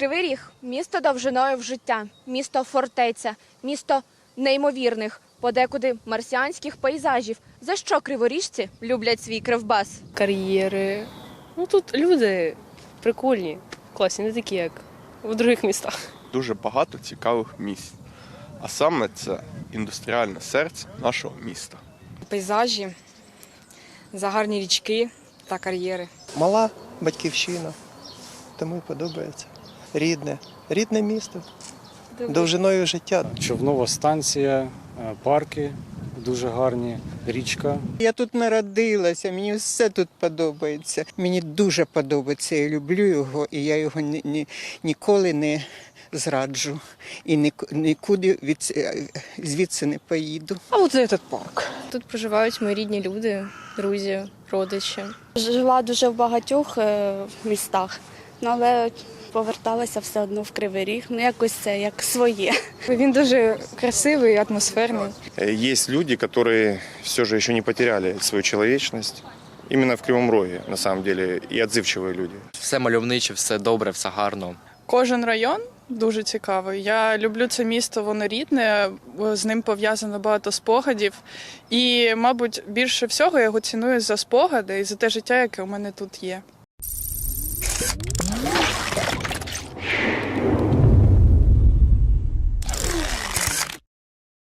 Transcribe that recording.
Кривий Ріг місто довжиною в життя, місто фортеця, місто неймовірних, подекуди марсіанських пейзажів. За що криворіжці люблять свій кривбас? кар'єри. Ну тут люди прикольні, класні, не такі, як в других містах. дуже багато цікавих місць. А саме це індустріальне серце нашого міста. пейзажі, загарні річки та кар'єри. Мала батьківщина, тому і подобається. Рідне, рідне місто, довжиною життя. Човнова станція, е, парки дуже гарні, річка. Я тут народилася, мені все тут подобається. Мені дуже подобається, я люблю його, і я його ні, ні, ніколи не зраджу і нікуди від, звідси не поїду. А от цей парк. Тут проживають мої рідні люди, друзі, родичі. Жила дуже в багатьох е, містах, ну, але поверталася все одно в Кривий Ріг. Ну якось це як своє. Він дуже красивий, атмосферний. Э, Есть люди, которые все же еще не потеряли свою человечность. Именно в Кривом Роге, на самом деле, и отзывчивые люди. Все мальовниче, все добре, все гарно. Кожен район дуже цікавий. Я люблю це місто, воно рідне, з ним пов'язано багато спогадів. І, мабуть, більше всього я його ціную за спогади і за те життя, яке у мене тут є.